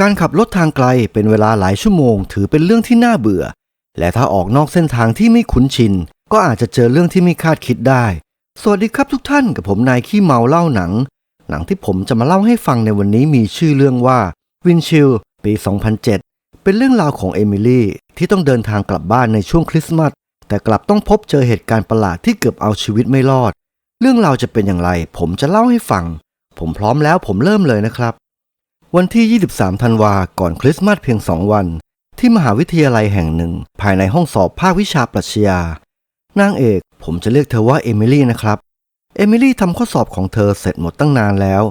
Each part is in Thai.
การขับรถทางไกลเป็นเวลาหลายชั่วโมง ถือเป็นเรื่องที่น่าเบื่อ และถ้าออกนอกเส้นทางที่ไม่คุ้นชิน ก็อาจจะเจอเรื่องที่ไม่คาดคิดได้ สวัสดีครับทุกท่านกับผมนายขี้เมาเล่าหนัง หนังที่ผมจะมาเล่าให้ฟังในวันนี้มีชื่อเรื่องว่าวินชิลปี 2007 เป็นเรื่องราวของเอมิลี่ที่ต้องเดินทางกลับบ้านในช่วงคริสต์มาสแต่กลับต้องพบเจอเหตุการณ์ประหลาดที่เกือบเอาชีวิตไม่รอด เรื่องราวจะเป็นอย่างไร ผมจะเล่าให้ฟัง ผมพร้อมแล้วผมเริ่มเลยนะครับ วันที่ 23 ธันวาก่อนคริสต์มาสเพียง2วัน ที่มหาวิทยาลัยแห่งหนึ่ง ภายในห้องสอบภาควิชาปรัชญานางเอกผมจะเรียกเธอว่าเอมิลี่นะครับ เอมิลี่ทำข้อสอบของเธอเสร็จหมดตั้งนานแล้ว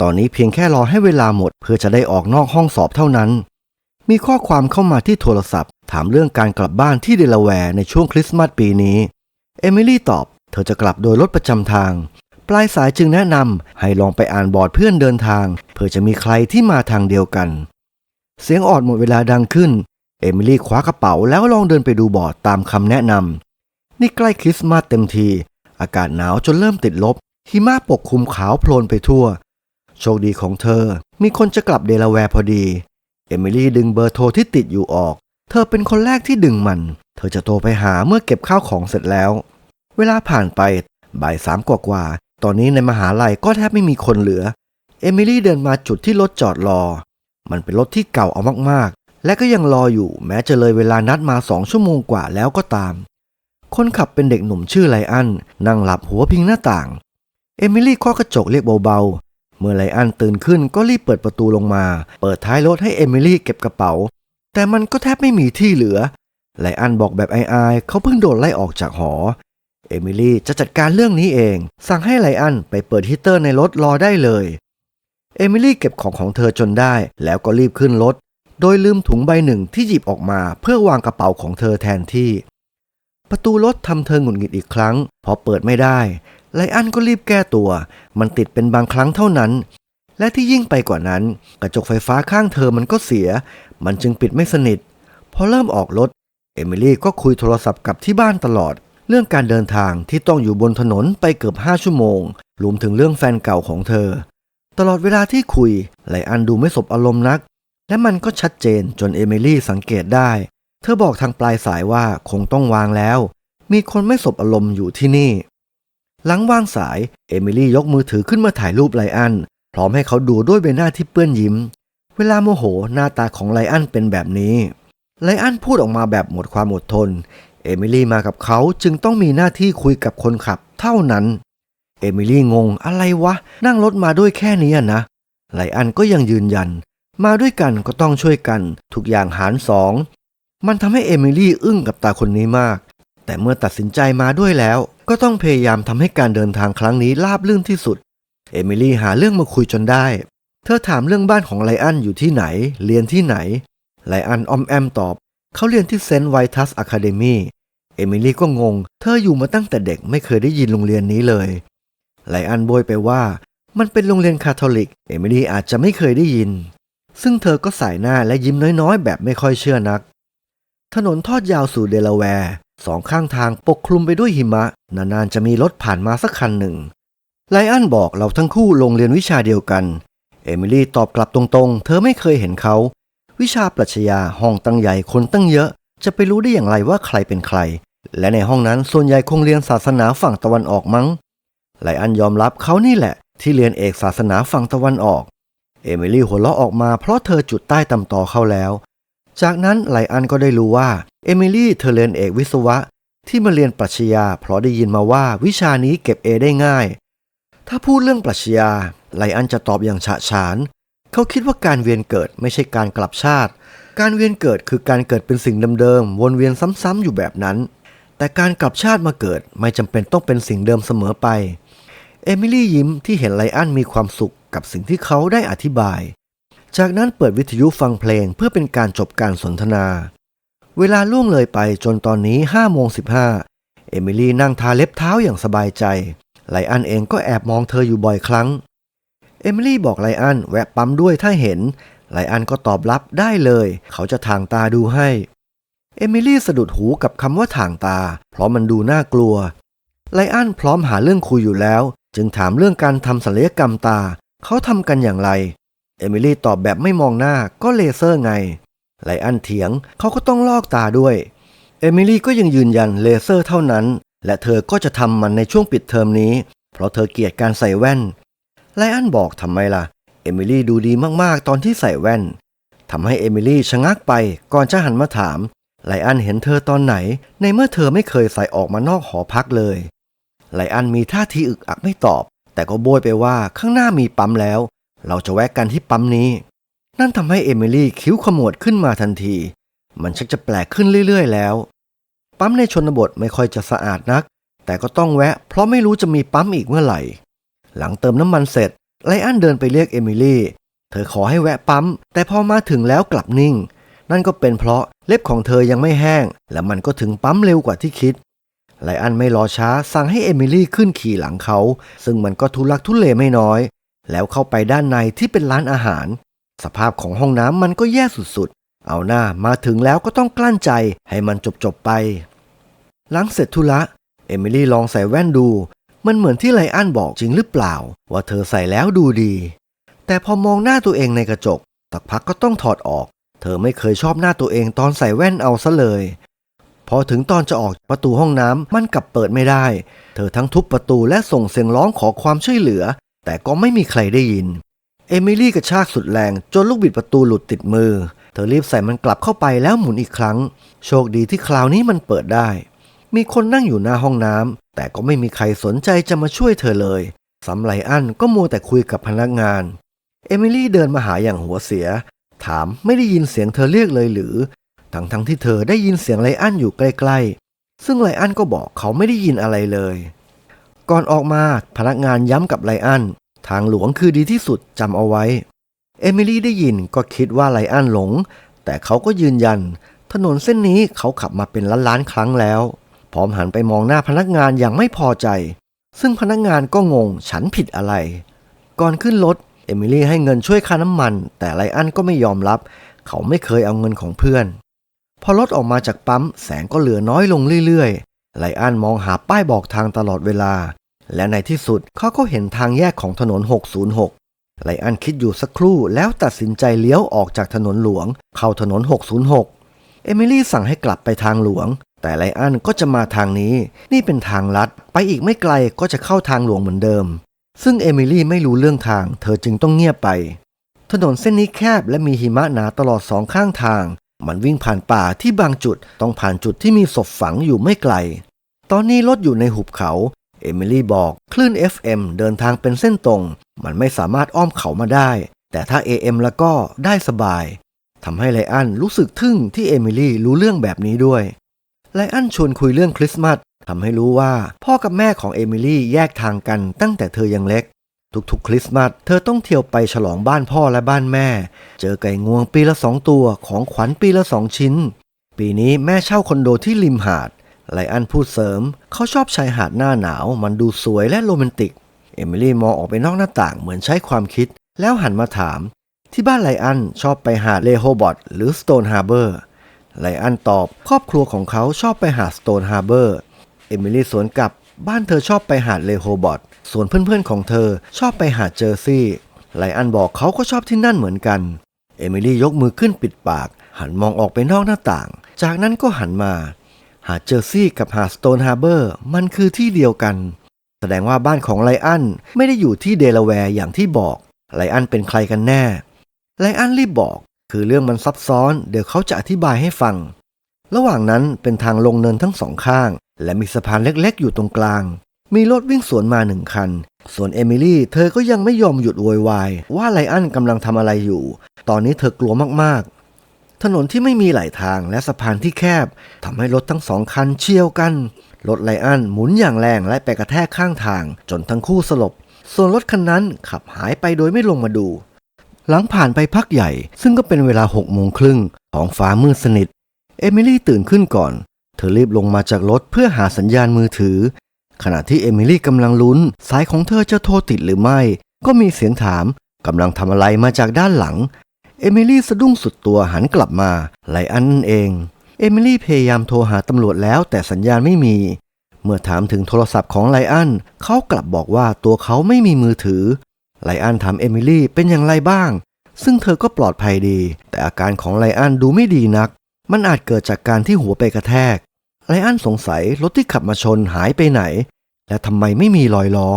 ตอนนี้เพียงแค่รอให้เวลาหมดเพื่อจะได้ออกนอกห้องสอบเท่านั้น มีข้อความเข้ามาที่โทรศัพท์ ถามเรื่องการกลับบ้านที่เดลาแวร์ในช่วงคริสต์มาสปีนี้ เอมิลี่ตอบ เธอจะกลับโดยรถประจำทาง ปลายสายจึงแนะนำให้ลองไปอ่านบอร์ดเพื่อนเดินทาง เพื่อจะมีใครที่มาทางเดียวกัน เสียงออดหมดเวลาดังขึ้น เอมิลี่คว้ากระเป๋าแล้วลองเดินไปดูบอร์ดตามคำแนะนำนี่ใกล้คริสต์มาสเต็มที อากาศหนาวจนเริ่มติดลบ หิมะปกคลุมขาวโพลนไปทั่ว โชคดีของเธอ มีคนจะกลับเดลาแวร์พอดี เอมิลี่ดึงเบอร์โทรที่ติดอยู่ออก เธอเป็นคนแรกที่ดึงมัน เธอจะโทรไปหาเมื่อเก็บข้าวของเสร็จแล้ว เวลาผ่านไปบ่ายสามกว่า ตอนนี้ในมหาลัยก็แทบไม่มีคนเหลือ เอมิลี่เดินมาจุดที่รถจอดรอ มันเป็นรถที่เก่าเอามากๆ และก็ยังรออยู่แม้จะเลยเวลานัดมาสองชั่วโมงกว่าแล้วก็ตาม คนขับเป็นเด็กหนุ่มชื่อไลอันนั่งหลับหัวพิงหน้าต่าง เอมิลี่เคาะกระจกเรียกเบาๆ เมื่อไลอันตื่นขึ้นก็รีบเปิดประตูลงมา เปิดท้ายรถให้เอมิลี่เก็บกระเป๋า แต่มันก็แทบไม่มีที่เหลือไลอันบอกแบบอายๆเขาเพิ่งโดนไล่ออกจากหอ เอมิลี่จะจัดการเรื่องนี้เอง สั่งให้ไลอันไปเปิดฮีตเตอร์ในรถรอได้เลย เอมิลี่เก็บของของเธอจนได้ แล้วก็รีบขึ้นรถ โดยลืมถุงใบหนึ่งที่หยิบออกมาเพื่อวางกระเป๋าของเธอแทนที่ ประตูรถทำเธอหงุดหงิดอีกครั้ง พอเปิดไม่ได้ ไลอันก็รีบแก้ตัว มันติดเป็นบางครั้งเท่านั้น และที่ยิ่งไปกว่านั้น กระจกไฟฟ้าข้างเธอมันก็เสีย มันจึงปิดไม่สนิท พอเริ่มออกรถเอมิลี่ก็คุยโทรศัพท์กับที่บ้านตลอด เรื่องการเดินทางที่ต้องอยู่บนถนนไปเกือบ 5 ชั่วโมง รวมถึงเรื่องแฟนเก่าของเธอ ตลอดเวลาที่คุยไลอันดูไม่สบอารมณ์นัก และมันก็ชัดเจนจนเอมิลี่สังเกตได้ เธอบอกทางปลายสายว่าคงต้องวางแล้ว มีคนไม่สบอารมณ์อยู่ที่นี่ หลังวางสายเอมิลี่ยกมือถือขึ้นมาถ่ายรูปไลอันพร้อมให้เขาดูด้วยใบหน้าที่เปื้อนยิ้ม เวลาโมโหหน้าตาของไลอันเป็นแบบนี้ไลอันพูดออกมาแบบหมดความอดทน เอมิลี่มากับเขาจึงต้องมีหน้าที่คุยกับคนขับเท่านั้น เอมิลี่งงอะไรวะ นั่งรถมาด้วยแค่นี้นะ ไลอันก็ยังยืนยัน มาด้วยกันก็ต้องช่วยกัน ทุกอย่างหารสอง มันทำให้เอมิลี่อึ้งกับตาคนนี้มาก แต่เมื่อตัดสินใจมาด้วยแล้ว ก็ต้องพยายามทำให้การเดินทางครั้งนี้ราบรื่นที่สุด เอมิลี่หาเรื่องมาคุยจนได้ เธอถามเรื่องบ้านของไลอันอยู่ที่ไหน เรียนที่ไหน ไลอันออมแอมตอบ เขาเรียนที่เซนต์ไวทัสอะคาเดมีเอมิลี่ก็งง เธออยู่มาตั้งแต่เด็กไม่เคยได้ยินโรงเรียนนี้เลย ไลอันโบยไปว่า มันเป็นโรงเรียนคาทอลิก เอมิลี่อาจจะไม่เคยได้ยิน ซึ่งเธอก็สายหน้าและยิ้มน้อยๆ แบบไม่ค่อยเชื่อนัก ถนนทอดยาวสู่เดลาแวร์สองข้างทางปกคลุมไปด้วยหิมะ นานๆจะมีรถผ่านมาสักคันหนึ่ง ไลอันบอกเราทั้งคู่ลงเรียนวิชาเดียวกัน เอมิลี่ตอบกลับตรงๆ เธอไม่เคยเห็นเขา วิชาปรัชญาห้องตั้งใหญ่คนตั้งเยอะ จะไปรู้ได้อย่างไรว่าใครเป็นใคร และในห้องนั้นส่วนใหญ่คงเรียนศาสนาฝั่งตะวันออกมั้งไลอันยอมรับเขานี่แหละ ที่เรียนเอกศาสนาฝั่งตะวันออก เอมิลี่หัวเราะออกมาเพราะเธอจุดใต้ตำต่อเข้าแล้ว จากนั้นไลอันก็ได้รู้ว่าเอมิลี่เธอเรียนเอกวิศวะ ที่มาเรียนปรัชญาเพราะได้ยินมาว่าวิชานี้เก็บเอได้ง่าย ถ้าพูดเรื่องปรัชญาไลอันจะตอบอย่างฉะฉาน เขาคิดว่าการเวียนเกิดไม่ใช่การกลับชาติ การเวียนเกิดคือการเกิดเป็นสิ่งเดิมๆ วนเวียนซ้ำๆอยู่แบบนั้น แต่การกลับชาติมาเกิดไม่จำเป็นต้องเป็นสิ่งเดิมเสมอไป เอมิลี่ยิ้มที่เห็นไลอันมีความสุขกับสิ่งที่เขาได้อธิบาย จากนั้นเปิดวิทยุฟังเพลงเพื่อเป็นการจบการสนทนา เวลาล่วงเลยไปจนตอนนี้5โมง15เอมิลี่นั่งทาเล็บเท้าอย่างสบายใจไลอันเองก็แอบมองเธออยู่บ่อยครั้ง เอมิลี่บอกไลอันแวะปั๊มด้วยถ้าเห็น ไลอันก็ตอบรับได้เลย เขาจะทางตาดูให้ เอมิลี่สะดุดหูกับคำว่าทางตา เพราะมันดูน่ากลัว ไลอันพร้อมหาเรื่องคุยอยู่แล้ว จึงถามเรื่องการทำศัลยกรรมตา เขาทำกันอย่างไร เอมิลี่ตอบแบบไม่มองหน้าก็เลเซอร์ไง ไลอันเถียงเขาก็ต้องลอกตาด้วย เอมิลี่ก็ยังยืนยันเลเซอร์เท่านั้น และเธอก็จะทำมันในช่วงปิดเทอมนี้ เพราะเธอเกลียดการใส่แว่น ไลอันบอกทำไมล่ะ เอมิลี่ดูดีมากๆ ตอนที่ใส่แว่นทำให้เอมิลี่ชะงักไปก่อนจะหันมาถาม ไลอันเห็นเธอตอนไหน ในเมื่อเธอไม่เคยใส่ออกมานอกหอพักเลย ไลอันมีท่าทีอึกอักไม่ตอบ แต่ก็โบยไปว่าข้างหน้ามีปั๊มแล้ว เราจะแวะกันที่ปั๊มนี้ นั่นทำให้เอมิลี่คิ้วขมวดขึ้นมาทันที มันชักจะแปลกขึ้นเรื่อยๆ แล้ว ปั๊มในชนบทไม่ค่อยจะสะอาดนัก แต่ก็ต้องแวะ เพราะไม่รู้จะมีปั๊มอีกเมื่อไหร่ หลังเติมน้ำมันเสร็จไลอันเดินไปเรียกเอมิลี่ เธอขอให้แวะปั๊ม แต่พอมาถึงแล้วกลับนิ่ง นั่นก็เป็นเพราะเล็บของเธอยังไม่แห้ง และมันก็ถึงปั๊มเร็วกว่าที่คิดไลอันไม่รอช้าสั่งให้เอมิลี่ขึ้นขี่หลังเขา ซึ่งมันก็ทุลักทุเลไม่น้อย แล้วเข้าไปด้านในที่เป็นร้านอาหาร สภาพของห้องน้ำมันก็แย่สุดๆ เอาหน้ามาถึงแล้วก็ต้องกลั้นใจให้มันจบๆไป หลังเสร็จธุระเอมิลี่ลองใส่แว่นดู มันเหมือนที่ไลอันบอกจริงหรือเปล่า ว่าเธอใส่แล้วดูดี แต่พอมองหน้าตัวเองในกระจกสักพักก็ต้องถอดออก เธอไม่เคยชอบหน้าตัวเองตอนใส่แว่นเอาซะเลย พอถึงตอนจะออกประตูห้องน้ำมันกลับเปิดไม่ได้ เธอทั้งทุบประตูและส่งเสียงร้องขอความช่วยเหลือ แต่ก็ไม่มีใครได้ยิน เอมิลี่กระชากสุดแรงจนลูกบิดประตูหลุดติดมือ เธอรีบใส่มันกลับเข้าไปแล้วหมุนอีกครั้ง โชคดีที่คราวนี้มันเปิดได้ มีคนนั่งอยู่หน้าห้องน้ำแต่ก็ไม่มีใครสนใจจะมาช่วยเธอเลยสำไลอันก็มัวแต่คุยกับพนักงาน เอมิลี่เดินมาหาอย่างหัวเสีย ถามไม่ได้ยินเสียงเธอเรียกเลยหรือ ทั้งทั้งที่เธอได้ยินเสียงไลอันอยู่ใกล้ๆ ซึ่งไลอันก็บอกเขาไม่ได้ยินอะไรเลย ก่อนออกมาพนักงานย้ำกับไลอัน ทางหลวงคือดีที่สุดจำเอาไว้ เอมิลี่ได้ยินก็คิดว่าไลอันหลง แต่เขาก็ยืนยัน ถนนเส้นนี้เขาขับมาเป็นล้านๆครั้งแล้ว พร้อมหันไปมองหน้าพนักงานอย่างไม่พอใจ ซึ่งพนักงานก็งงฉันผิดอะไร ก่อนขึ้นรถเอมิลี่ให้เงินช่วยค่าน้ำมัน แต่ไลอันก็ไม่ยอมรับ เขาไม่เคยเอาเงินของเพื่อน พอรถออกมาจากปั๊มแสงก็เหลือน้อยลงเรื่อยๆ ไลอันมองหาป้ายบอกทางตลอดเวลา และในที่สุดเขาก็เห็นทางแยกของถนน 606 ไลอันคิดอยู่สักครู่แล้วตัดสินใจเลี้ยวออกจากถนนหลวง เข้าถนน 606 เอมิลี่สั่งให้กลับไปทางหลวง แต่ไลอันก็จะมาทางนี้ นี่เป็นทางลัด ไปอีกไม่ไกลก็จะเข้าทางหลวงเหมือนเดิม ซึ่งเอมิลี่ไม่รู้เรื่องทาง เธอจึงต้องเงียบไป ถนนเส้นนี้แคบและมีหิมะหนาตลอดสองข้างทาง มันวิ่งผ่านป่าที่บางจุดต้องผ่านจุดที่มีศพฝังอยู่ไม่ไกล ตอนนี้รถอยู่ในหุบเขา เอมิลี่บอกคลื่น FM เดินทางเป็นเส้นตรง มันไม่สามารถอ้อมเขามาได้ แต่ถ้า AM แล้วก็ได้สบายทำให้ไลอันรู้สึกทึ่งที่เอมิลี่รู้เรื่องแบบนี้ด้วย ไลอันชวนคุยเรื่องคริสต์มาสทำให้รู้ว่าพ่อกับแม่ของเอมิลี่แยกทางกันตั้งแต่เธอยังเล็ก ทุกๆ คริสต์มาสเธอต้องเที่ยวไปฉลองบ้านพ่อและบ้านแม่ เจอไก่งวงปีละสองตัวของขวัญปีละสองชิ้น ปีนี้แม่เช่าคอนโดที่ริมหาดไลอันพูดเสริม เขาชอบชายหาดหน้าหนาว มันดูสวยและโรแมนติก เอมิลี่มองออกไปนอกหน้าต่างเหมือนใช้ความคิด แล้วหันมาถาม ที่บ้านไลอันชอบไปหาดเลโฮบอตหรือสโตนฮาร์เบอร์ ไลอันตอบ ครอบครัวของเขาชอบไปหาดสโตนฮาร์เบอร์เอมิลี่สวนกลับบ้านเธอชอบไปหาดเลโฮบอตส่วนเพื่อนๆของเธอชอบไปหาดเจอร์ซีย์ไลอันบอกเขาก็ชอบที่นั่นเหมือนกัน เอมิลี่ยกมือขึ้นปิดปาก หันมองออกไปนอกหน้าต่าง จากนั้นก็หันมา หาดเจอร์ซีย์กับหาดสโตนฮาร์เบอร์มันคือที่เดียวกัน แสดงว่าบ้านของไลอันไม่ได้อยู่ที่เดลาแวร์อย่างที่บอก ไลอันเป็นใครกันแน่ ไลอันรีบบอก คือเรื่องมันซับซ้อน เดี๋ยวเขาจะอธิบายให้ฟัง ระหว่างนั้นเป็นทางลงเนินทั้งสองข้าง และมีสะพานเล็กๆ อยู่ตรงกลาง มีรถวิ่งสวนมาหนึ่งคัน ส่วนเอมิลี่เธอก็ยังไม่ยอมหยุดโวยวายว่าไลอันกำลังทำอะไรอยู่ ตอนนี้เธอกลัวมากๆ ถนนที่ไม่มีไหลทางและสะพานที่แคบทำให้รถทั้งสองคันเชี่ยวกัน รถไลอันหมุนอย่างแรงและไปกระแทกข้างทาง จนทั้งคู่สลบ ส่วนรถคันนั้นขับหายไปโดยไม่ลงมาดู หลังผ่านไปพักใหญ่ ซึ่งก็เป็นเวลาหกโมงครึ่งท้องฟ้ามืดสนิท เอมิลี่ตื่นขึ้นก่อน เธอรีบลงมาจากรถเพื่อหาสัญญาณมือถือ ขณะที่เอมิลี่กำลังลุ้น สายของเธอจะโทรติดหรือไม่ ก็มีเสียงถามกำลังทำอะไรมาจากด้านหลัง เอมิลี่สะดุ้งสุดตัวหันกลับมาไลอันนั่นเอง เอมิลี่พยายามโทรหาตำรวจแล้วแต่สัญญาณไม่มี เมื่อถามถึงโทรศัพท์ของไลอันเขากลับบอกว่าตัวเขาไม่มีมือถือ ไลอันถามเอมิลี่เป็นอย่างไรบ้าง ซึ่งเธอก็ปลอดภัยดี แต่อาการของไลอันดูไม่ดีนัก มันอาจเกิดจากการที่หัวไปกระแทก ไลอันสงสัยรถที่ขับมาชนหายไปไหน และทำไมไม่มีรอยล้อ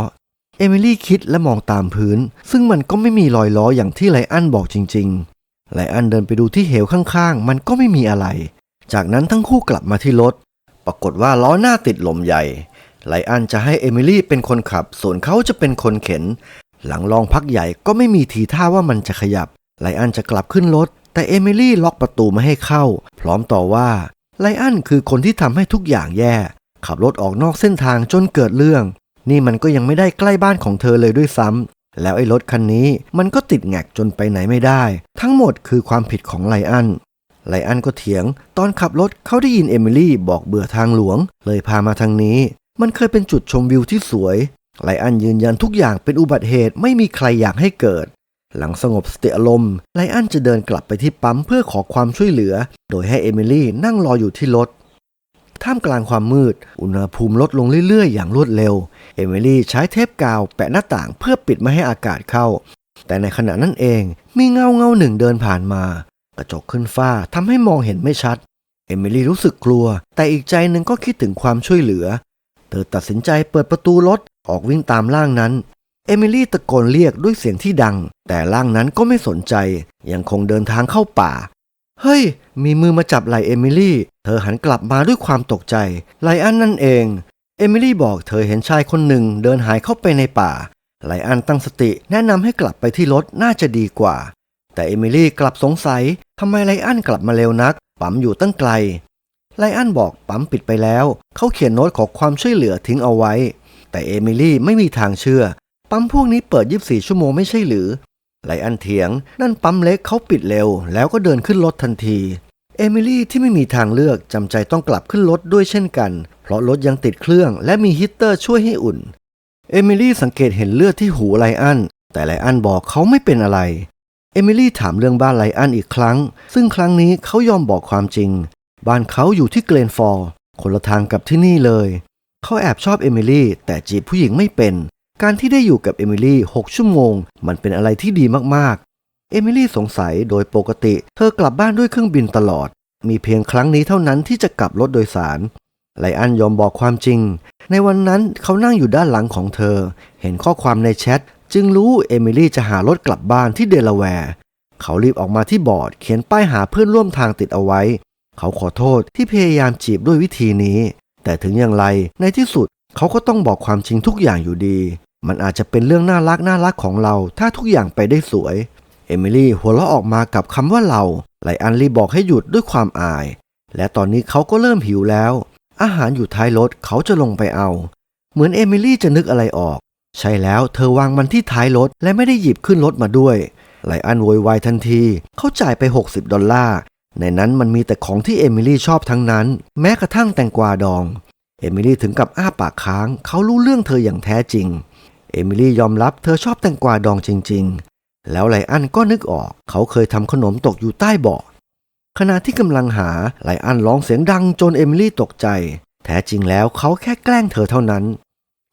เอมิลี่คิดและมองตามพื้น ซึ่งมันก็ไม่มีรอยล้ออย่างที่ไลอันบอกจริง ๆ ไลอันเดินไปดูที่เหวข้างๆ มันก็ไม่มีอะไร จากนั้นทั้งคู่กลับมาที่รถ ปรากฏว่าล้อหน้าติดลมใหญ่ไลอันจะให้เอมิลี่เป็นคนขับ ส่วนเขาจะเป็นคนเข็น หลังลองพักใหญ่ก็ไม่มีทีท่าว่ามันจะขยับ ไลอันจะกลับขึ้นรถ แต่เอมิลี่ล็อกประตูไม่ให้เข้า พร้อมต่อว่า ไลอันคือคนที่ทำให้ทุกอย่างแย่ ขับรถออกนอกเส้นทางจนเกิดเรื่อง นี่มันก็ยังไม่ได้ใกล้บ้านของเธอเลยด้วยซ้ำ แล้วไอ้รถคันนี้มันก็ติดแงกจนไปไหนไม่ได้ ทั้งหมดคือความผิดของไลอันไลอันก็เถียง ตอนขับรถเขาได้ยินเอมิลี่บอกเบื่อทางหลวง เลยพามาทางนี้ มันเคยเป็นจุดชมวิวที่สวย ไลอันยืนยันทุกอย่างเป็นอุบัติเหตุไม่มีใครอยากให้เกิด หลังสงบสติอารมณ์ไลอันจะเดินกลับไปที่ปั๊มเพื่อขอความช่วยเหลือ โดยให้เอมิลี่นั่งรออยู่ที่รถท่ามกลางความมืด อุณหภูมิลดลงเรื่อย ๆ อย่างรวดเร็ว เอมิลี่ใช้เทปกาวแปะหน้าต่างเพื่อปิดไม่ให้อากาศเข้า แต่ในขณะนั้นเองมีเงาเงาหนึ่งเดินผ่านมา กระจกขึ้นฟ้าทำให้มองเห็นไม่ชัด เอมิลี่รู้สึกกลัว แต่อีกใจหนึ่งก็คิดถึงความช่วยเหลือ เธอตัดสินใจเปิดประตูรถ ออกวิ่งตามร่างนั้น เอมิลี่ตะโกนเรียกด้วยเสียงที่ดัง แต่ร่างนั้นก็ไม่สนใจ ยังคงเดินทางเข้าป่า เฮ้ย มีมือมาจับไหล่เอมิลี่ เธอหันกลับมาด้วยความตกใจ ไลอันนั่นเอง เอมิลี่บอกเธอเห็นชายคนหนึ่งเดินหายเข้าไปในป่า ไลอันตั้งสติแนะนำให้กลับไปที่รถน่าจะดีกว่า แต่เอมิลี่กลับสงสัยทำไมไลอันกลับมาเร็วนัก ปั๊มอยู่ตั้งไกลไลอันบอกปั๊มปิดไปแล้ว เขาเขียนโน้ตขอความช่วยเหลือทิ้งเอาไว้ แต่เอมิลี่ไม่มีทางเชื่อ ปั๊มพวกนี้เปิด 24 ชั่วโมงไม่ใช่หรือ ไลอันเถียง นั่นปั๊มเล็กเขาปิดเร็ว แล้วก็เดินขึ้นรถทันที เอมิลี่ที่ไม่มีทางเลือกจำใจต้องกลับขึ้นรถด้วยเช่นกัน เพราะรถยังติดเครื่องและมีฮีตเตอร์ช่วยให้อุ่น เอมิลี่สังเกตเห็นเลือดที่หูไลอัน แต่ไลอันบอกเขาไม่เป็นอะไร เอมิลี่ถามเรื่องบ้านไลอันอีกครั้ง ซึ่งครั้งนี้เขายอมบอกความจริง บ้านเขาอยู่ที่เกรนฟอร์คนละทางกับที่นี่เลย เขาแอบชอบเอมิลี่แต่จีบผู้หญิงไม่เป็น การที่ได้อยู่กับเอมิลี่ 6 ชั่วโมง มันเป็นอะไรที่ดีมากๆ เอมิลี่สงสัยโดยปกติ เธอกลับบ้านด้วยเครื่องบินตลอด มีเพียงครั้งนี้เท่านั้นที่จะกลับรถโดยสาร ไลอันยอมบอกความจริง ในวันนั้นเขานั่งอยู่ด้านหลังของเธอ เห็นข้อความในแชทจึงรู้เอมิลี่จะหารถกลับบ้านที่เดลาแวร์เขารีบออกมาที่บอร์ดเขียนป้ายหาเพื่อนร่วมทางติดเอาไว้ เขาขอโทษที่พยายามจีบด้วยวิธีนี้ แต่ถึงอย่างไรในที่สุดเขาก็ต้องบอกความจริงทุกอย่างอยู่ดี มันอาจจะเป็นเรื่องน่ารักน่ารักของเรา ถ้าทุกอย่างไปได้สวย เอมิลี่หัวเราะออกมากับคำว่าเราไลอันรีบอกให้หยุดด้วยความอาย และตอนนี้เขาก็เริ่มหิวแล้ว อาหารอยู่ท้ายรถเขาจะลงไปเอา เหมือนเอมิลี่จะนึกอะไรออก ใช่แล้วเธอวางมันที่ท้ายรถและไม่ได้หยิบขึ้นรถมาด้วยไลอันโวยวายทันที เขาจ่ายไป 60 ดอลลาร์ ในนั้นมันมีแต่ของที่เอมิลี่ชอบทั้งนั้น แม้กระทั่งแตงกวาดอง เอมิลี่ถึงกับอ้าปากค้างเขารู้เรื่องเธออย่างแท้จริง เอมิลี่ยอมรับเธอชอบแตงกวาดองจริง ๆ แล้วไลอันก็นึกออก เขาเคยทำขนมตกอยู่ใต้เบาะขณะที่กำลังหาไลอันร้องเสียงดังจนเอมิลี่ตกใจ แท้จริงแล้วเขาแค่แกล้งเธอเท่านั้น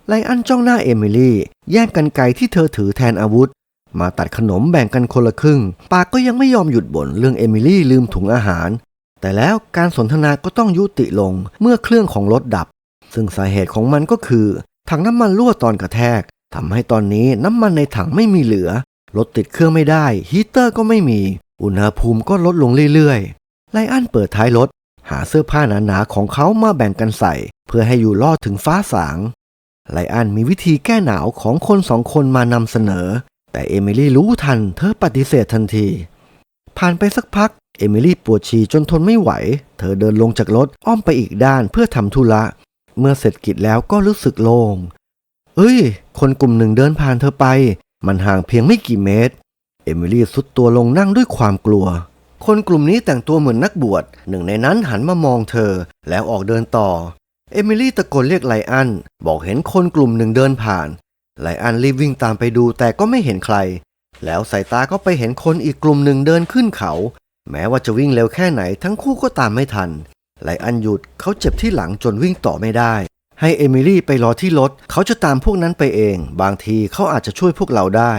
ไลอันจ้องหน้าเอมิลี่แย่งกันไกที่เธอถือแทนอาวุธ มาตัดขนมแบ่งกันคนละครึ่ง ปากก็ยังไม่ยอมหยุดบ่นเรื่องเอมิลี่ลืมถุงอาหาร แต่แล้วการสนทนาก็ต้องยุติลงเมื่อเครื่องของรถดับ ซึ่งสาเหตุของมันก็คือ ถังน้ำมันรั่วตอนกระแทกทำให้ตอนนี้น้ำมันในถังไม่มีเหลือ รถติดเครื่องไม่ได้ ฮีเตอร์ก็ไม่มี อุณหภูมิก็ลดลงเรื่อยๆ ไลอันเปิดท้ายรถ หาเสื้อผ้าหนาๆของเขามาแบ่งกันใส่ เพื่อให้อยู่รอดถึงฟ้าสาง ไลอันมีวิธีแก้หนาวของคนสองคนมานำเสนอ แต่เอมิลี่รู้ทันเธอปฏิเสธทันที ผ่านไปสักพัก เอมิลี่ปวดฉี่จนทนไม่ไหว เธอเดินลงจากรถอ้อมไปอีกด้านเพื่อทำธุระ เมื่อเสร็จกิจแล้วก็รู้สึกโล่ง เอ้ย คนกลุ่มหนึ่งเดินผ่านเธอไป มันห่างเพียงไม่กี่เมตร เอมิลี่สุดตัวลงนั่งด้วยความกลัว คนกลุ่มนี้แต่งตัวเหมือนนักบวช หนึ่งในนั้นหันมามองเธอ แล้วออกเดินต่อ เอมิลี่ตะโกนเรียกไลอัน บอกเห็นคนกลุ่มหนึ่งเดินผ่าน ไลอันรีบวิ่งตามไปดูแต่ก็ไม่เห็นใคร แล้วสายตาก็ไปเห็นคนอีกกลุ่มหนึ่งเดินขึ้นเขา แม้ว่าจะวิ่งเร็วแค่ไหนทั้งคู่ก็ตามไม่ทัน ไลอันหยุดเขาเจ็บที่หลังจนวิ่งต่อไม่ได้ ให้เอมิลี่ไปรอที่รถเขาจะตามพวกนั้นไปเอง บางทีเขาอาจจะช่วยพวกเราได้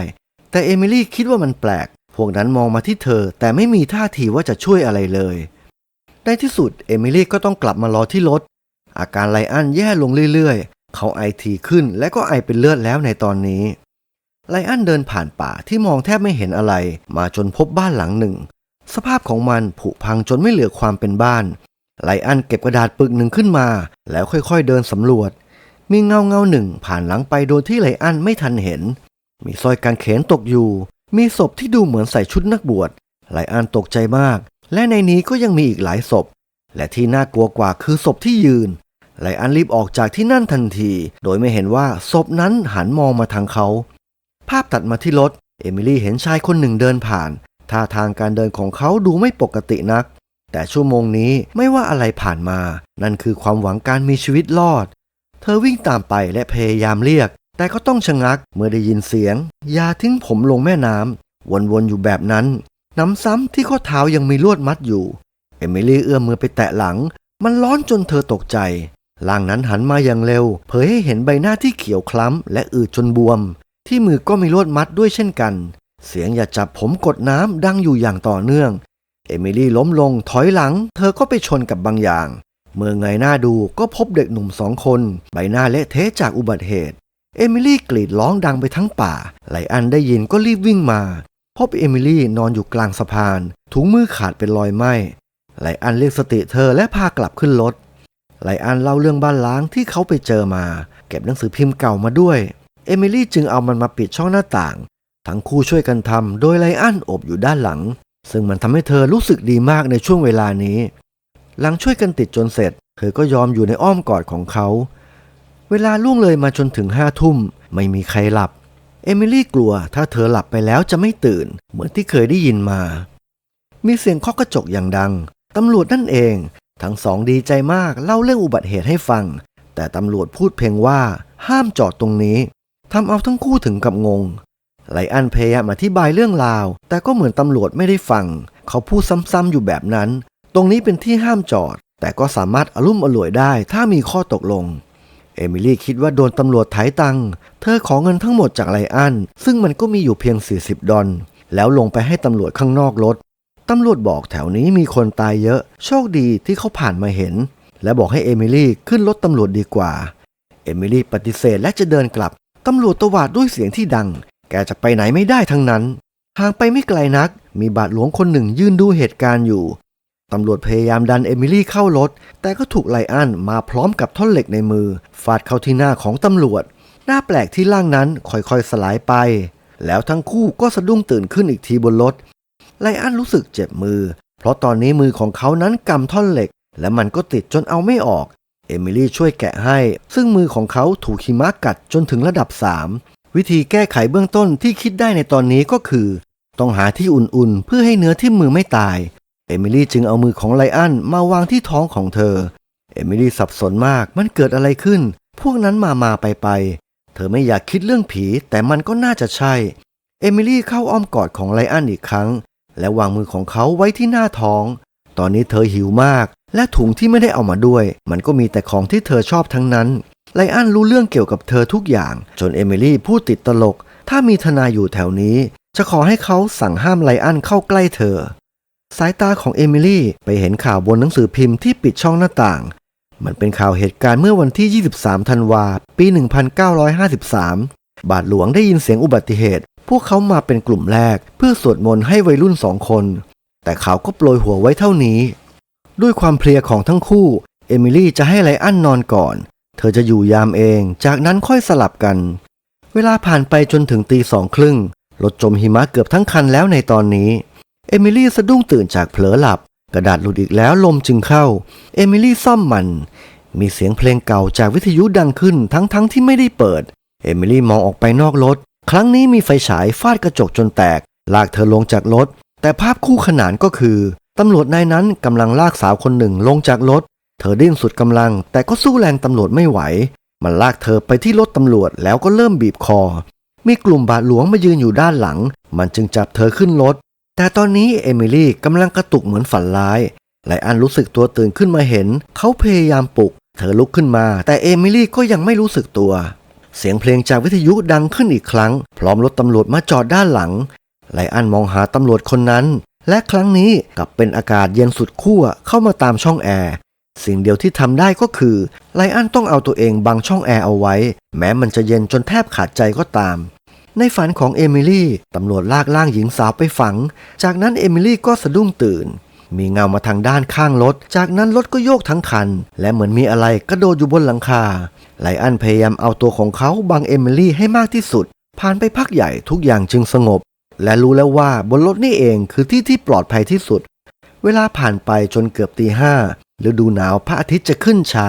แต่เอมิลี่คิดว่ามันแปลก พวกนั้นมองมาที่เธอ แต่ไม่มีท่าทีว่าจะช่วยอะไรเลยในที่สุดเอมิลี่ก็ต้องกลับมารอที่รถอาการไลอันแย่ลงเรื่อยๆ เขาไอทีขึ้นและก็ไอเป็นเลือดแล้วในตอนนี้ ไลอันเดินผ่านป่าที่มองแทบไม่เห็นอะไร มาจนพบบ้านหลังหนึ่ง สภาพของมันผุพังจนไม่เหลือความเป็นบ้าน ไลอันเก็บกระดาษปึกหนึ่งขึ้นมา แล้วค่อยๆเดินสำรวจ มีเงาเงาหนึ่งผ่านหลังไปโดยที่ไลอันไม่ทันเห็น มีสร้อยกางเขนตกอยู่ มีศพที่ดูเหมือนใส่ชุดนักบวช ไลอันตกใจมาก และในนี้ก็ยังมีอีกหลายศพ และที่น่ากลัวกว่าคือศพที่ยืน ไลอันรีบออกจากที่นั่นทันที โดยไม่เห็นว่าศพนั้นหันมองมาทางเขา ภาพตัดมาที่รถ เอมิลี่เห็นชายคนหนึ่งเดินผ่าน ท่าทางการเดินของเขาดูไม่ปกตินัก แต่ชั่วโมงนี้ไม่ว่าอะไรผ่านมา นั่นคือความหวังการมีชีวิตรอด เธอวิ่งตามไปและพยายามเรียก แต่ก็ต้องชะงักเมื่อได้ยินเสียง ยาทิ้งผมลงแม่น้ำวนๆอยู่แบบนั้นน้ำซ้ำที่ข้อเท้ายังมีลวดมัดอยู่ เอมิลี่เอื้อมมือไปแตะหลัง มันร้อนจนเธอตกใจ ร่างนั้นหันมาอย่างเร็ว เผยให้เห็นใบหน้าที่เขียวคล้ำและอืดจนบวม ที่มือก็มีลวดมัดด้วยเช่นกัน เสียงอย่าจับผมกดน้ำดังอยู่อย่างต่อเนื่อง เอมิลี่ล้มลงถอยหลัง เธอก็ไปชนกับบางอย่าง เมื่อไงหน้าดูก็พบเด็กหนุ่มสองคน ใบหน้าเละเทะจากอุบัติเหตุ เอมิลี่กรีดร้องดังไปทั้งป่า ไลอันได้ยินก็รีบวิ่งมา พบเอมิลี่นอนอยู่กลางสะพาน ถุงมือขาดเป็นรอยไหมไลอันเรียกสติเธอและพากลับขึ้นรถ ไลอันเล่าเรื่องบ้านล้างที่เขาไปเจอมา เก็บหนังสือพิมพ์เก่ามาด้วย เอมิลี่จึงเอามันมาปิดช่องหน้าต่าง ทั้งคู่ช่วยกันทำโดยไลอันอบอยู่ด้านหลัง ซึ่งมันทำให้เธอรู้สึกดีมากในช่วงเวลานี้ หลังช่วยกันติดจนเสร็จ เธอก็ยอมอยู่ในอ้อมกอดของเขา เวลาล่วงเลยมาจนถึงห้าทุ่มไม่มีใครหลับ เอมิลี่กลัวถ้าเธอหลับไปแล้วจะไม่ตื่น เหมือนที่เคยได้ยินมา มีเสียงเคาะกระจกอย่างดังตำรวจนั่นเอง ทั้งสองดีใจมากเล่าเรื่องอุบัติเหตุให้ฟัง แต่ตำรวจพูดเพียงว่าห้ามจอดตรงนี้ทำเอาทั้งคู่ถึงกับงง ไลอันพยายามอธิบายเรื่องราว แต่ก็เหมือนตำรวจไม่ได้ฟัง เขาพูดซ้ำๆอยู่แบบนั้น ตรงนี้เป็นที่ห้ามจอด แต่ก็สามารถอลุ่มอล่วยได้ถ้ามีข้อตกลง เอมิลี่คิดว่าโดนตำรวจไถตังค์เธอขอเงินทั้งหมดจากไลอัน ซึ่งมันก็มีอยู่เพียง 40 ดอลแล้วลงไปให้ตำรวจข้างนอกรถ ตำรวจบอกแถวนี้มีคนตายเยอะ โชคดีที่เขาผ่านมาเห็น และบอกให้เอมิลี่ขึ้นรถตำรวจดีกว่า เอมิลี่ปฏิเสธและจะเดินกลับ ตำรวจตวาดด้วยเสียงที่ดัง แกจะไปไหนไม่ได้ทั้งนั้น ห่างไปไม่ไกลนัก มีบาทหลวงคนหนึ่งยืนดูเหตุการณ์อยู่ ตำรวจพยายามดันเอมิลี่เข้ารถ แต่ก็ถูกไลอันมาพร้อมกับท่อนเหล็กในมือ ฟาดเข้าที่หน้าของตำรวจ หน้าแปลกที่ร่างนั้นค่อยๆสลายไป แล้วทั้งคู่ก็สะดุ้งตื่นขึ้นอีกทีบนรถ ไลอันรู้สึกเจ็บมือ เพราะตอนนี้มือของเขานั้นกำท่อนเหล็ก และมันก็ติดจนเอาไม่ออก เอมิลี่ช่วยแกะให้ ซึ่งมือของเขาถูกหิมะกัดจนถึงระดับ 3 วิธีแก้ไขเบื้องต้นที่คิดได้ในตอนนี้ก็คือ ต้องหาที่อุ่นๆ เพื่อให้เนื้อที่มือไม่ตาย เอมิลี่จึงเอามือของไลอันมาวางที่ท้องของเธอ เอมิลี่สับสนมากมันเกิดอะไรขึ้น พวกนั้นมามาไปไปเธอไม่อยากคิดเรื่องผีแต่มันก็น่าจะใช่ เอมิลี่เข้าอ้อมกอดของไลอันอีกครั้ง และวางมือของเขาไว้ที่หน้าท้อง ตอนนี้เธอหิวมาก และถุงที่ไม่ได้เอามาด้วย มันก็มีแต่ของที่เธอชอบทั้งนั้น ไลอันรู้เรื่องเกี่ยวกับเธอทุกอย่าง จนเอมิลี่พูดติดตลก ถ้ามีทนายอยู่แถวนี้ จะขอให้เขาสั่งห้ามไลอันเข้าใกล้เธอ สายตาของเอมิลี่ไปเห็นข่าวบนหนังสือพิมพ์ที่ปิดช่องหน้าต่าง มันเป็นข่าวเหตุการณ์เมื่อวันที่ 23 ธันวา ปี 1953 บาทหลวงได้ยินเสียงอุบัติเหตุ พวกเขามาเป็นกลุ่มแรกเพื่อสวดมนต์ให้วัยรุ่นสองคน แต่เขาก็โปรยหัวไว้เท่านี้ ด้วยความเพลียของทั้งคู่ เอมิลี่จะให้ไลอันนอนก่อน เธอจะอยู่ยามเอง จากนั้นค่อยสลับกัน เวลาผ่านไปจนถึงตีสองครึ่งรถจมหิมะเกือบทั้งคันแล้วในตอนนี้ เอมิลี่สะดุ้งตื่นจากเผลอหลับ กระดาษหลุดอีกแล้วลมจึงเข้า เอมิลี่ซ่อมมัน มีเสียงเพลงเก่าจากวิทยุดังขึ้นทั้งๆทที่ไม่ได้เปิด เอมิลี่มองออกไปนอกรถ รั้งนี้มีไฟฉายฟาดกระจกจนแตก ลากเธอลงจากรถ แต่ภาพคู่ขนานก็คือตำรวจนายนั้นกำลังลากสาวคนหนึ่งลงจากรถ เธอดิ้นสุดกำลัง แต่ก็สู้แรงตำรวจไม่ไหว มันลากเธอไปที่รถตำรวจแล้วก็เริ่มบีบคอ มีกลุ่มบาทหลวงมายืนอยู่ด้านหลัง มันจึงจับเธอขึ้นรถ แต่ตอนนี้เอมิลี่กำลังกระตุกเหมือนฝันร้ายไลอันรู้สึกตัวตื่นขึ้นมาเห็น เขาพยายามปลุก เธอลุกขึ้นมา แต่เอมิลี่ก็ยังไม่รู้สึกตัว เสียงเพลงจากวิทยุดังขึ้นอีกครั้ง พร้อมรถตำรวจมาจอดด้านหลัง ไลอันมองหาตำรวจคนนั้น และครั้งนี้กลับเป็นอากาศเย็นสุดขั้วเข้ามาตามช่องแอร์ สิ่งเดียวที่ทำได้ก็คือ ไลอันต้องเอาตัวเองบังช่องแอร์เอาไว้ แม้มันจะเย็นจนแทบขาดใจก็ตาม ในฝันของเอมิลี่ตำรวจลากล่างหญิงสาวไปฝัง จากนั้นเอมิลี่ก็สะดุ้งตื่น มีเงามาทางด้านข้างรถ จากนั้นรถก็โยกทั้งคัน และเหมือนมีอะไรกระโดดอยู่บนหลังคา ไลอันพยายามเอาตัวของเขาบังเอมิลี่ให้มากที่สุด ผ่านไปพักใหญ่ทุกอย่างจึงสงบ และรู้แล้วว่าบนรถนี่เองคือที่ที่ปลอดภัยที่สุด เวลาผ่านไปจนเกือบตีห้าฤดูหนาวพระอาทิตย์จะขึ้นช้า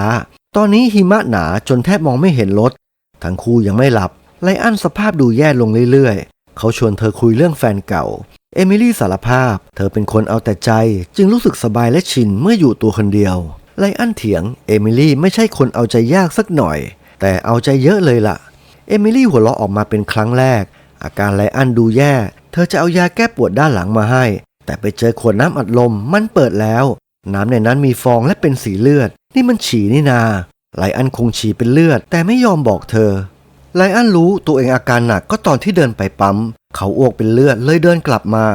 ตอนนี้หิมะหนาจนแทบมองไม่เห็นรถ ทั้งคู่ยังไม่หลับ ไลอันสภาพดูแย่ลงเรื่อยๆ เขาชวนเธอคุยเรื่องแฟนเก่า เอมิลี่สารภาพ เธอเป็นคนเอาแต่ใจ จึงรู้สึกสบายและชินเมื่ออยู่ตัวคนเดียว ไลอันเถียง เอมิลี่ไม่ใช่คนเอาใจยากสักหน่อย แต่เอาใจเยอะเลยล่ะ เอมิลี่หัวเราะออกมาเป็นครั้งแรก อาการไลอันดูแย่ เธอจะเอายาแก้ปวดด้านหลังมาให้ แต่ไปเจอขวดน้ำอัดลมมันเปิดแล้ว น้ำในนั้นมีฟองและเป็นสีเลือด นี่มันฉี่นี่นา ไลอันคงฉี่เป็นเลือด แต่ไม่ยอมบอกเธอ ไลอันรู้ตัวเองอาการหนักก็ตอนที่เดินไปปั๊ม เขาอ้วกเป็นเลือดเลยเดินกลับมา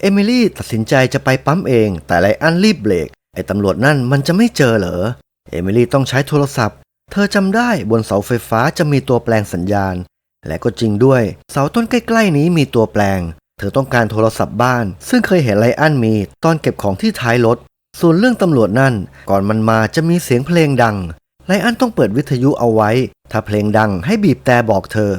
เอมิลี่ตัดสินใจจะไปปั๊มเอง แต่ไลอันรีบเบรกไอ้ตำรวจนั่นมันจะไม่เจอเหรอ เอมิลี่ต้องใช้โทรศัพท์ เธอจำได้บนเสาไฟฟ้าจะมีตัวแปลงสัญญาณ และก็จริงด้วย เสาต้นใกล้ๆนี้มีตัวแปลง เธอต้องการโทรศัพท์บ้าน ซึ่งเคยเห็นไลอันมีตอนเก็บของที่ท้ายรถ ส่วนเรื่องตำรวจนั่น ก่อนมันมาจะมีเสียงเพลงดัง ไลอันต้องเปิดวิทยุเอาไว้ ถ้าเพลงดังให้บีบแต่บอกเธอ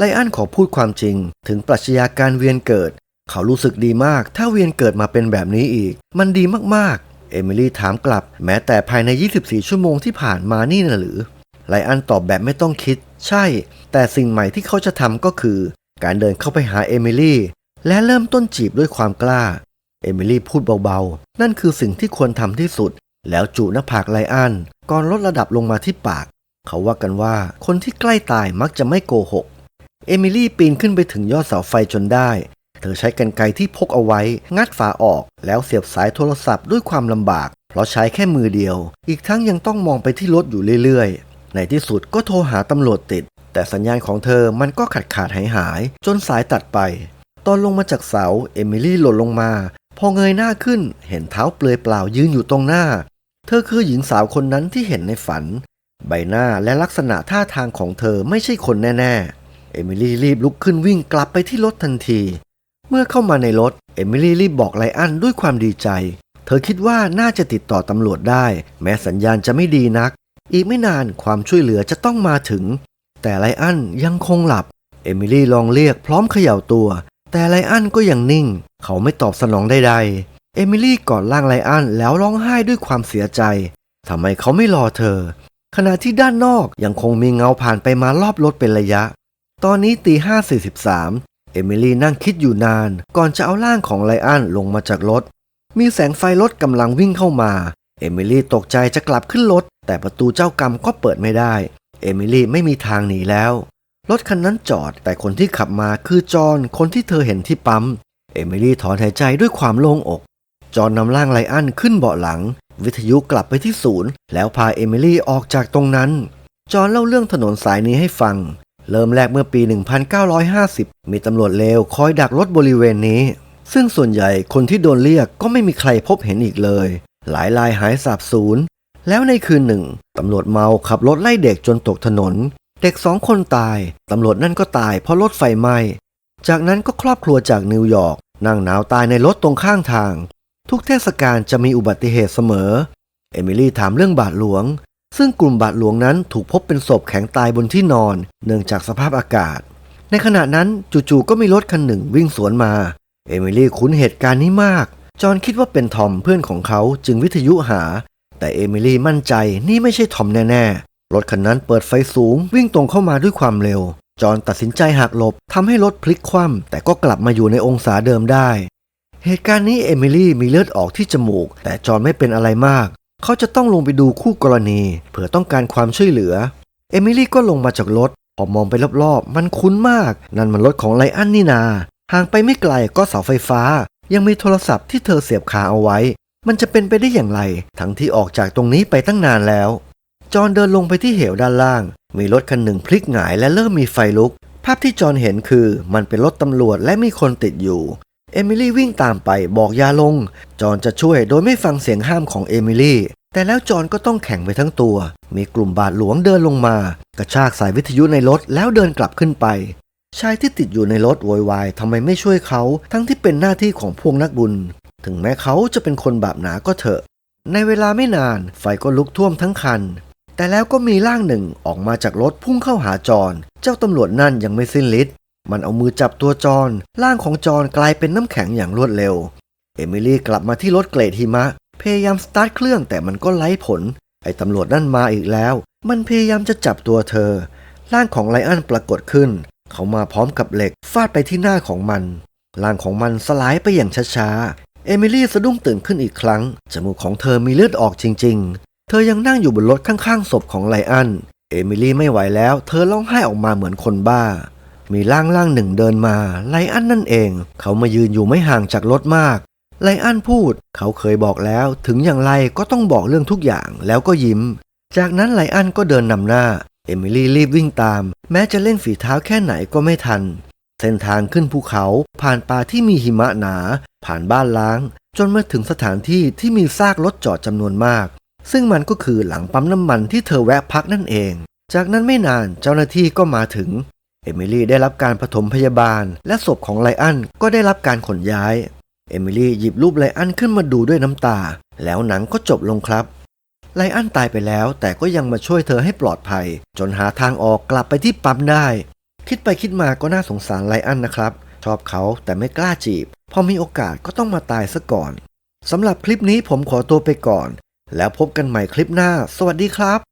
ไลอันขอพูดความจริง ถึงปรัชญาการเวียนเกิด เขารู้สึกดีมาก ถ้าเวียนเกิดมาเป็นแบบนี้อีก มันดีมากๆ เอมิลี่ถามกลับ แม้แต่ภายใน 24 ชั่วโมงที่ผ่านมานี่นะหรือไลอันตอบแบบไม่ต้องคิด ใช่ แต่สิ่งใหม่ที่เขาจะทำก็คือ การเดินเข้าไปหาเอมิลี่และเริ่มต้นจีบด้วยความกล้า เอมิลี่พูดเบาๆ นั่นคือสิ่งที่ควรทำที่สุด แล้วจูหน้าผากไลอันก่อนลดระดับลงมาที่ปาก เขาว่ากันว่าคนที่ใกล้ตายมักจะไม่โกหก เอมิลี่ปีนขึ้นไปถึงยอดเสาไฟจนได้ เธอใช้กรรไกรที่พกเอาไว้ งัดฝาออก แล้วเสียบสายโทรศัพท์ด้วยความลำบาก เพราะใช้แค่มือเดียว อีกทั้งยังต้องมองไปที่รถอยู่เรื่อยๆ ในที่สุดก็โทรหาตำรวจติด แต่สัญญาณของเธอมันก็ขาดขาดหายหาย จนสายตัดไป ตอนลงมาจากเสาเอมิลี่หล่นลงมา พอเงยหน้าขึ้น เห็นเท้าเปลือยเปล่ายืนอยู่ตรงหน้า เธอคือหญิงสาวคนนั้นที่เห็นในฝัน ใบหน้าและลักษณะท่าทางของเธอไม่ใช่คนแน่ๆ อมิลี่รีบลุกขึ้นวิ่งกลับไปที่รถทันที เมื่อเข้ามาในรถ เอมิลี่รีบบอกไลอันด้วยความดีใจ เธอคิดว่าน่าจะติดต่อตำรวจได้ แม้สัญญาณจะไม่ดีนัก อีกไม่นานความช่วยเหลือจะต้องมาถึง แต่ไลอันยังคงหลับ เอมิลี่ลองเรียกพร้อมเขย่าตัว แต่ไลอันก็ยังนิ่ง เขาไม่ตอบสนองใดๆ เอมิลี่กอดร่างไลอันแล้วร้องไห้ด้วยความเสียใจทำไมเขาไม่รอเธอขณะที่ด้านนอกยังคงมีเงาผ่านไปมารอบรถเป็นระยะ ตอนนี้ตีห้าสี่สิบสามเอมิลี่นั่งคิดอยู่นาน ก่อนจะเอาร่างของไลอันลงมาจากรถ มีแสงไฟรถกำลังวิ่งเข้ามา เอมิลี่ตกใจจะกลับขึ้นรถ แต่ประตูเจ้ากรรมก็เปิดไม่ได้ เอมิลี่ไม่มีทางหนีแล้ว รถคันนั้นจอด แต่คนที่ขับมาคือจอห์นคนที่เธอเห็นที่ปั๊ม เอมิลี่ถอนหายใจด้วยความโล่งอก จอห์นนำร่างไลอันขึ้นเบาะหลัง วิทยุกลับไปที่ศูนย์ แล้วพาเอมิลี่ออกจากตรงนั้น จอห์นเล่าเรื่องถนนสายนี้ให้ฟัง เริ่มแรกเมื่อปี 1950 มีตำรวจเลวคอยดักรถบริเวณนี้ ซึ่งส่วนใหญ่คนที่โดนเรียกก็ไม่มีใครพบเห็นอีกเลย หลายรายหายสาบสูญ แล้วในคืนหนึ่งตำรวจเมาขับรถไล่เด็กจนตกถนน เด็กสองคนตาย ตำรวจนั่นก็ตายเพราะรถไฟไหม้ จากนั้นก็ครอบครัวจากนิวยอร์กนั่งหนาวตายในรถตรงข้างทาง ทุกเทศกาลจะมีอุบัติเหตุเสมอ เอมิลี่ถามเรื่องบาทหลวง ซึ่งกลุ่มบาทหลวงนั้นถูกพบเป็นศพแข็งตายบนที่นอน เนื่องจากสภาพอากาศ ในขณะนั้นจู่ๆก็มีรถคันหนึ่งวิ่งสวนมา เอมิลี่คุ้นเหตุการณ์นี้มาก จอนคิดว่าเป็นทอมเพื่อนของเขาจึงวิทยุหา แต่เอมิลี่มั่นใจนี่ไม่ใช่ทอมแน่ๆ รถคันนั้นเปิดไฟสูงวิ่งตรงเข้ามาด้วยความเร็ว จอนตัดสินใจหักหลบทำให้รถพลิกคว่ำแต่ก็กลับมาอยู่ในองศาเดิมได้ เหตุการณ์นี้เอมิลี่มีเลือดออกที่จมูก แต่จอนไม่เป็นอะไรมาก เขาจะต้องลงไปดูคู่กรณีเผื่อต้องการความช่วยเหลือ เอมิลี่ก็ลงมาจากรถพอมองไปรอบๆ มันคุ้นมาก นั่นมันรถของไลอันนี่นา ห่างไปไม่ไกลก็เสาไฟฟ้า ยังมีโทรศัพท์ที่เธอเสียบคาเอาไว้ มันจะเป็นไปได้อย่างไร ทั้งที่ออกจากตรงนี้ไปตั้งนานแล้ว จอห์นเดินลงไปที่เหวด้านล่าง มีรถคันหนึ่งพลิกหงายและเริ่มมีไฟลุก ภาพที่จอห์นเห็นคือ มันเป็นรถตำรวจและมีคนติดอยู่ เอมิลี่วิ่งตามไปบอกยาลง จอนจะช่วยโดยไม่ฟังเสียงห้ามของเอมิลี่ แต่แล้วจอนก็ต้องแข่งไปทั้งตัว มีกลุ่มบาทหลวงเดินลงมา กระชากสายวิทยุในรถแล้วเดินกลับขึ้นไป ชายที่ติดอยู่ในรถโวยวายทำไมไม่ช่วยเขา ทั้งที่เป็นหน้าที่ของพวกนักบุญ ถึงแม้เขาจะเป็นคนบาปหนาก็เถอะ ในเวลาไม่นานไฟก็ลุกท่วมทั้งคัน แต่แล้วก็มีร่างหนึ่งออกมาจากรถพุ่งเข้าหาจอน เจ้าตำรวจนั่นยังไม่สิ้นฤทธิ์ มันเอามือจับตัวจอนร่างของจอนกลายเป็นน้ำแข็งอย่างรวดเร็ว เอมิลี่กลับมาที่รถเกรดหิมะ พยายามสตาร์ทเครื่องแต่มันก็ไร้ผล ไอ้ตำรวจนั่นมาอีกแล้ว มันพยายามจะจับตัวเธอ ร่างของไลอันปรากฏขึ้น เขามาพร้อมกับเหล็กฟาดไปที่หน้าของมัน ร่างของมันสลายไปอย่างช้าๆ เอมิลี่สะดุ้งตื่นขึ้นอีกครั้ง จมูกของเธอมีเลือดออกจริง ๆ เธอยังนั่งอยู่บนรถข้างๆศพของไลอันเอมิลี่ไม่ไหวแล้ว เธอร้องไห้ออกมาเหมือนคนบ้า มีร่างร่างหนึ่งเดินมา ไลอันนั่นเอง เขามายืนอยู่ไม่ห่างจากรถมาก ไลอันพูด เขาเคยบอกแล้ว ถึงอย่างไรก็ต้องบอกเรื่องทุกอย่างแล้วก็ยิ้ม จากนั้นไลอันก็เดินนำหน้า เอมิลี่รีบวิ่งตาม แม้จะเล่นฝีเท้าแค่ไหนก็ไม่ทัน เส้นทางขึ้นภูเขา ผ่านป่าที่มีหิมะหนา ผ่านบ้านล้าง จนมาถึงสถานที่ที่มีซากรถจอดจำนวนมาก ซึ่งมันก็คือหลังปั๊มน้ำมันที่เธอแวะพักนั่นเอง จากนั้นไม่นานเจ้าหน้าที่ก็มาถึง เอมิลี่ได้รับการปฐมพยาบาล และศพของไลอันก็ได้รับการขนย้าย เอมิลี่หยิบรูปไลอันขึ้นมาดูด้วยน้ำตา แล้วหนังก็จบลงครับ ไลอันตายไปแล้วแต่ก็ยังมาช่วยเธอให้ปลอดภัย จนหาทางออกกลับไปที่ปั๊มได้ คิดไปคิดมาก็น่าสงสารไลอันนะครับ ชอบเขาแต่ไม่กล้าจีบ พอมีโอกาสก็ต้องมาตายซะก่อนสำหรับคลิปนี้ผมขอตัวไปก่อน แล้วพบกันใหม่คลิปหน้า สวัสดีครับ